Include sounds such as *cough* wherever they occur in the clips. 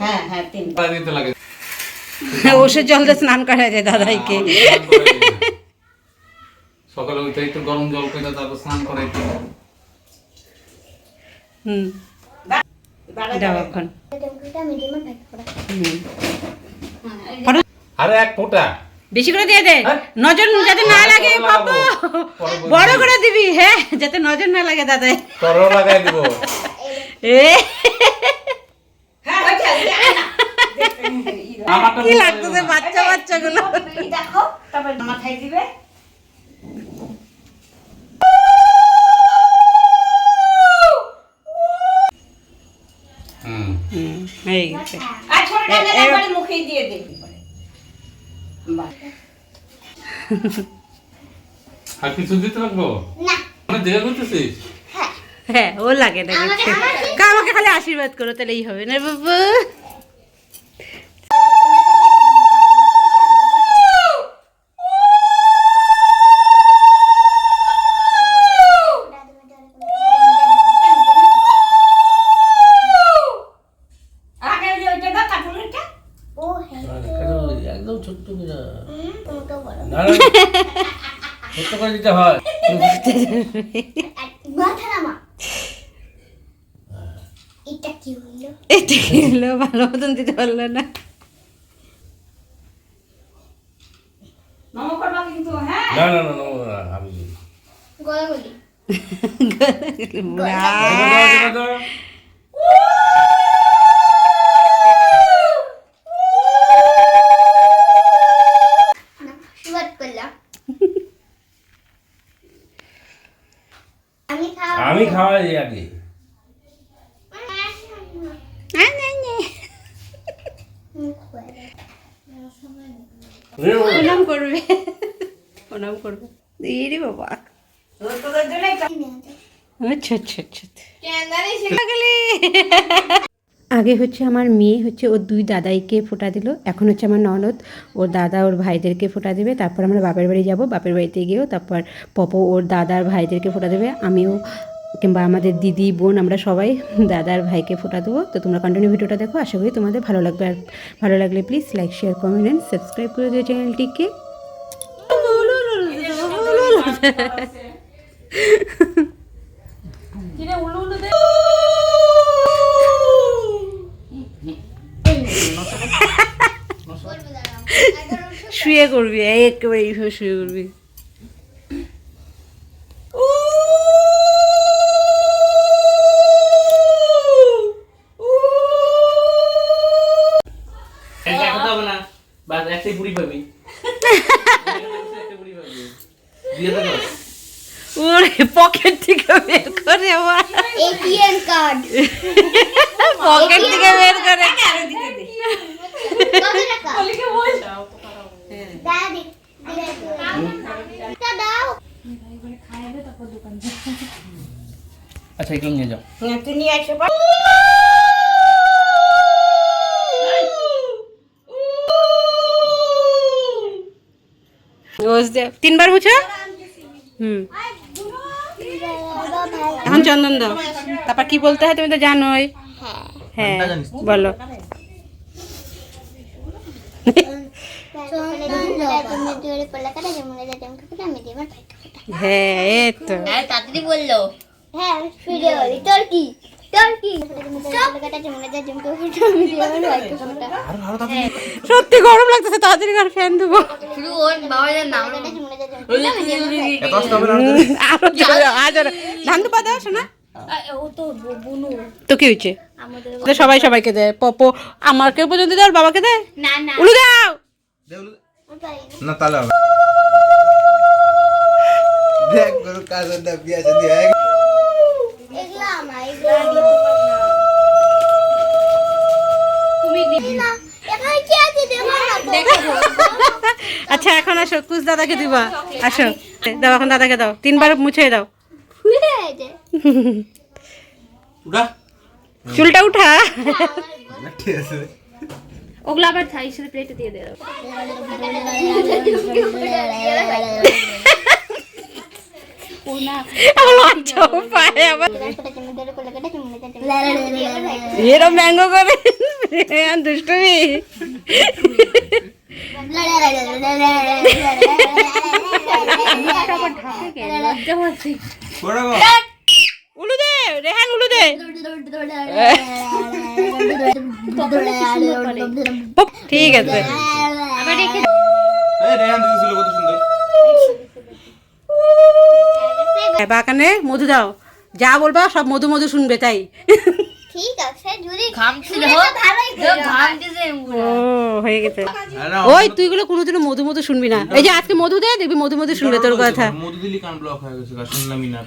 হ্যাঁ হ্যাঁ তিন দিতে লাগে। ওষুধ জল দিয়ে স্নান করা যায় দাদাইকে। সকালে উঠে একটু গরম জল করে তারপর স্নান করে হুম। দাও আরে এক ফোঁটা। বেশি করে দিয়ে দে। হ্যাঁ? নজর যাতে না লাগে বাবু। বড় করে দিবি হ্যাঁ যাতে নজর না লাগে দাদাই। লাগাই দিব। এ আমারটা কি লাগতেছে বাচ্চা বাচ্চা গুলো দেখো তারপর মাথায় দিবে। গেছে। দিয়ে দে। আর কিছু দিতে লাগবো? মানে দেখা করতেছিস? হ্যাঁ। ও লাগে না আমাকে খালি আশীর্বাদ করো তাহলেই হবে না বাবু। করে দিতে হয়। এটা কি হলো? এটা কি হলো? ভালো মতন দিতে পারল না। নম করবা কিন্তু হ্যাঁ? না না না না, না, আমি দিই। গলাগলি *laughs* না। দাও, দাও, দাও। শুরুয়াত করলাম আমি খাওয়া আমি খাওয়াই আগে আ, না, না। প্রণাম করবে প্রণাম করবে। ইরে বাবা আচ্ছা আচ্ছা আচ্ছা আগে হচ্ছে আমার মেয়ে হচ্ছে ওর দুই দাদাইকে ফোটা দিল এখন হচ্ছে আমার ননদ। ওর দাদা ওর ভাইদেরকে ফোটা দেবে তারপর আমরা বাপের বাড়ি যাব। বাপের বাড়িতে গিয়েও তারপর পপো ওর দাদার ভাইদেরকে ফোটা দেবে আমিও কিংবা আমাদের দিদি বোন আমরা সবাই দাদার ভাইকে ফোটা দেবো। তো তোমরা কন্টিনিউ ভিডিওটা দেখো আশা করি তোমাদের ভালো লাগবে। আর ভালো লাগলে please like share comment and subscribe করে দিও চ্যানেলটিকে। শুয়ে করবি একেবারে এইভাবে শুয়ে করবি। বাস একটাই পুরি পাবি একটা পুরি পাবি দিয়ে দেবো ওরে পকেট থেকে বের করে আমার এটিএম কার্ড পকেট থেকে বের করে কত টাকা দাও দি দাও আচ্ছা এগুলো নিয়ে যাও তুই নিয়ে আসো বা। ওস দে তিনবার মুছো হুম এখন চন্দন দাও। তারপর কি বলতে হয় তুমি তো জানোই। হ্যাঁ বলো। হ্যাঁ এই তো। তাড়াতাড়ি বলল। হ্যাঁ তোর কি? ফোটা সত্যি গরম লাগতেছে তাড়াতাড়ি করে ফ্যান দেবো আরও তো কি হয়েছে? সবাই সবাইকে দেয় পপো আমাকে পর্যন্ত দেয় আর বাবাকে দেয় না না। উলু দাও না। তাহলে দেখ বিয়া আসো কুচ দাদাকে দিবা। আসো। দাও এখন দাদাকে দাও। তিনবার মুছে দাও। চুলটা উঠা। ওগুলো আবার থাই সাথে প্লেটে দিয়ে দেবো এরম ব্যঙ্গ করে। দুষ্টুমি। ঠিক আছে বাগানে মধু দাও। যা বলবা সব মধু মধু শুনবে তাই। ঠিক আছে যদি ঘামছিল ও হয়ে গেছে। ওই তুই গুলো কোনোদিনও মধু মধু শুনবি না। এই যে আজকে মধু দে দেখবি মধু মধু শুনবে তোর কথা। মধু দিলি কান ব্লক হয়ে গেছে শুনলামই না।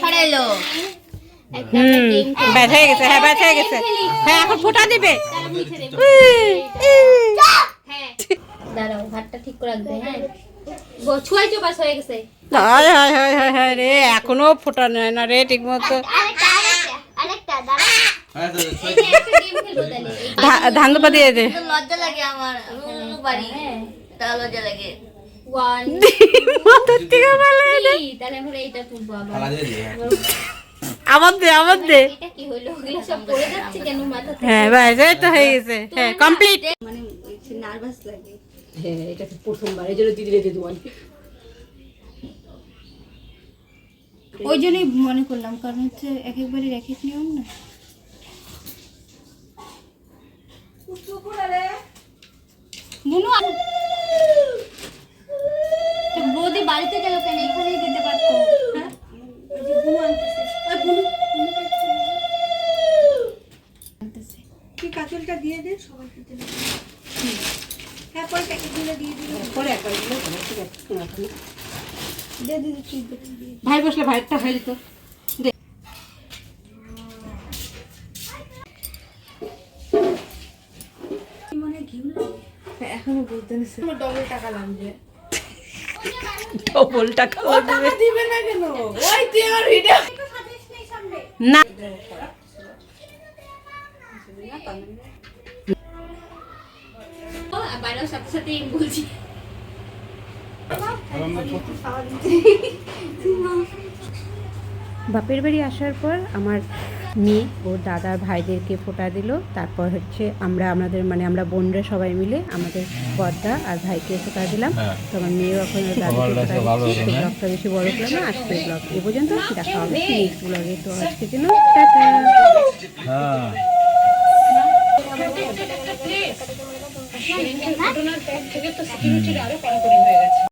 ছাড়ে এলো। হয়ে গেছে হ্যাঁ হয়ে গেছে। হ্যাঁ এখন ফোটা দিবে। দাঁড়াও হাতটা ঠিক করে রাখবে হ্যাঁ? ছুঁয়াই হয়ে গেছে। হায় হায় হায় হায় হায় রে এখনও ফোটা নেয় না রে ঠিক মতো আরেকটা আরেকটা আরেকটা হ্যাঁ দিয়ে দে। লজ্জা লাগে আমার বাড়ি। লজ্জা লাগে। আমরা আবার। দে আবার দে এটা কি হলো? ওগুলো সব পড়ে যাচ্ছে কেন মাথা থেকে? হ্যাঁ এই তো হয়ে গেছে। হ্যাঁ কমপ্লিট মানে নার্ভাস লাগে। হ্যাঁ এটা তো প্রথমবার এই জন্য দিদি রেখে দেবো ওই জন্যই মনে করলাম কারণ হচ্ছে এক একবারে এক এক নিয়ম না। বুনু তো বৌদি বাড়িতে গেল কেন? এখানেই দিতে পারতো। হ্যাঁ? কাজলটা দিয়ে দে সবাই দিতে হ্যাঁ প্যাকেটগুলো দিয়ে একবার দিলে ঠিক আছে। দিয়ে দিদি। ভাই বসলে ভাইয়েরটা হয়ে যেত এখনও বুঝতে নিচ্ছে ডবল টাকা লাগবে ডবল টাকা লাগবে দিবে না কেন ওই তুই আমার ভিডিও না বাইরেও সাথে সাথে বলছি। বাপের বাড়ি আসার পর আমার মেয়ে ও দাদার ভাইদেরকে ফোটা দিল। তারপর হচ্ছে আমরা আমাদের মানে আমরা বোনরা সবাই মিলে আমাদের বর্দা আর ভাইকে ফোটা দিলাম। তো আমার মেয়েও এখন দাদাকে ফোটা দিচ্ছে। ব্লগটা বেশি বড় করলাম না আজকে ব্লগ এ পর্যন্ত দেখা হবে নেক্সট ব্লগে তো আজকের জন্য টাটা। হ্যাঁ